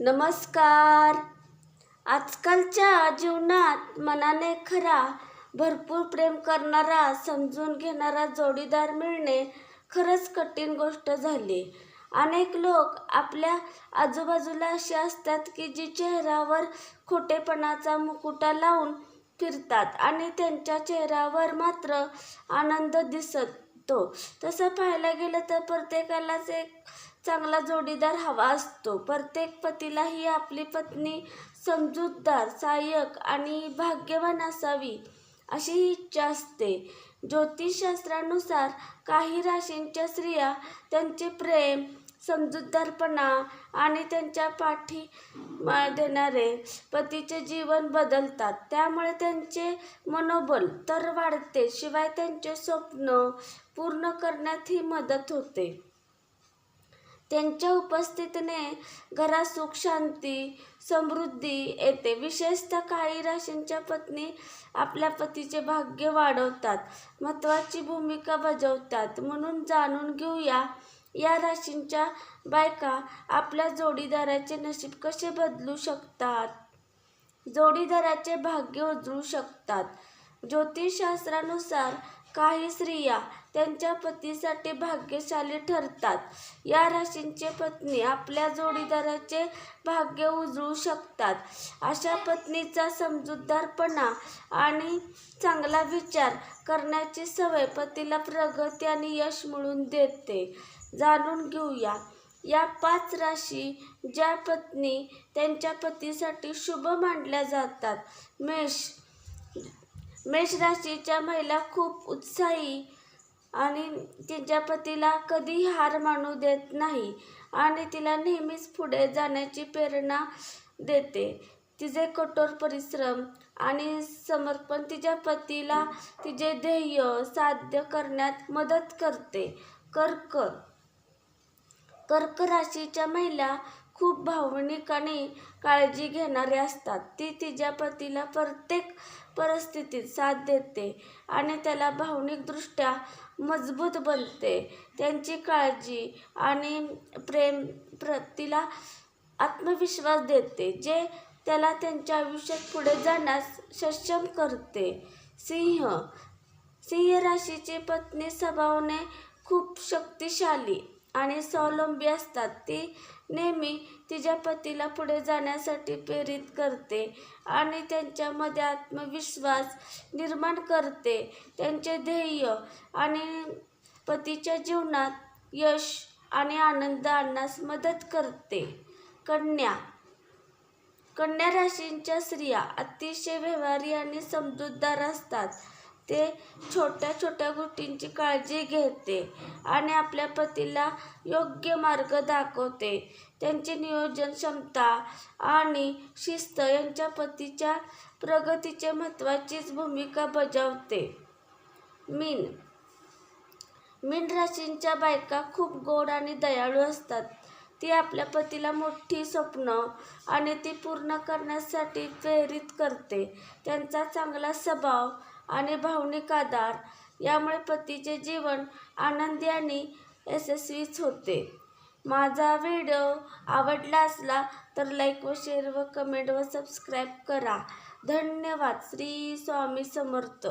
नमस्कार. आजकालच्या जीवनात मनाने खरा भरपूर प्रेम करणारा समजून घेणारा जोडीदार मिळणे खरंच कठीण गोष्ट झाली. अनेक लोक आपल्या आजूबाजूला असे असतात की जी चेहऱ्यावर खोटेपणाचा मुकुटा लावून फिरतात आणि त्यांच्या चेहऱ्यावर मात्र आनंद दिसतो. तसं पाहायला गेलं तर प्रत्येकालाच एक चांगला जोडीदार हवा असतो. प्रत्येक पतीला ही आपली पत्नी समजूतदार सहाय्यक आणि भाग्यवान असावी अशी ही इच्छा असते. ज्योतिषशास्त्रानुसार काही राशींच्या स्त्रिया त्यांचे प्रेम समजूतदारपणा आणि त्यांच्या पाठी देणारे पतीचे जीवन बदलतात. त्यामुळे त्यांचे मनोबल तर वाढते शिवाय त्यांचे स्वप्न पूर्ण करण्यात ही मदत होते. त्यांच्या उपस्थितीने घरात सुख शांती समृद्धी येते. विशेषतः काही राशींच्या पत्नी आपल्या पतीचे भाग्य वाढवतात महत्त्वाची भूमिका बजावतात. म्हणून जाणून घेऊया या राशींच्या बायका आपल्या जोडीदाराचे नशीब कसे बदलू शकतात? जोडीदाराचे भाग्य उजळू शकतात. ज्योतिषशास्त्रानुसार काही स्त्रिया त्यांच्या पतीसाठी भाग्यशाली ठरतात. या राशींचे पत्नी आपल्या जोडीदाराचे भाग्य उजळू शकतात. अशा पत्नीचा समजूतदारपणा आणि चांगला विचार करण्याची सवय पतीला प्रगती आणि यश मिळवून देते. जाणून घेऊया. या पाच राशी ज्या पत्नी त्यांच्या पतीसाठी शुभ मानल्या जातात. मेष मेष राशीच्या महिला खूप उत्साही आणि तिच्या पतीला कधी हार मानू देत नाही आणि तिला नेहमीच पुढे जाण्याची प्रेरणा देते. तिचे कठोर परिश्रम आणि समर्पण तिच्या पतीला तिचे ध्येय साध्य करण्यात मदत करते. कर्क कर्क राशीच्या महिला खूप भावनिक आणि काळजी घेणारे असतात. ती तिच्या पतीला प्रत्येक परिस्थितीत साथ देते आणि त्याला भावनिकदृष्ट्या मजबूत बनते. त्यांची काळजी आणि प्रेम तिला आत्मविश्वास देते जे त्याला त्यांच्या आयुष्यात पुढे जाण्यास सक्षम करते. सिंह सिंह राशीची पत्नी स्वभावाने खूप शक्तिशाली आणि स्वावलंबी असतात. ती नेहमी तिच्या पतीला पुढे जाण्यासाठी प्रेरित करते आणि त्यांच्यामध्ये आत्मविश्वास निर्माण करते. त्यांचे ध्येय आणि पतीच्या जीवनात यश आणि आनंद आणण्यास मदत करते. कन्या. कन्या राशींच्या स्त्रिया अतिशय व्यवहारी आणि समजूतदार असतात. ते छोट्या छोट्या गोष्टींची काळजी घेते आणि आपल्या पतीला योग्य मार्ग दाखवते. त्यांची नियोजन क्षमता आणि शिस्त यांच्या पतीच्या प्रगतीचे महत्त्वाचीच भूमिका बजावते. मीन. मीन राशींच्या बायका खूप गोड आणि दयाळू असतात. ती आपल्या पतीला मोठी स्वप्न आणि ती पूर्ण करण्यासाठी प्रेरित करते. त्यांचा चांगला स्वभाव आणि भावनिक आधार यामुळे पतीचे जीवन आनंदी आणि यशस्वीच होते. माझा व्हिडिओ आवडला असला तर लाईक व शेअर व कमेंट व सबस्क्राईब करा. धन्यवाद. श्री स्वामी समर्थ.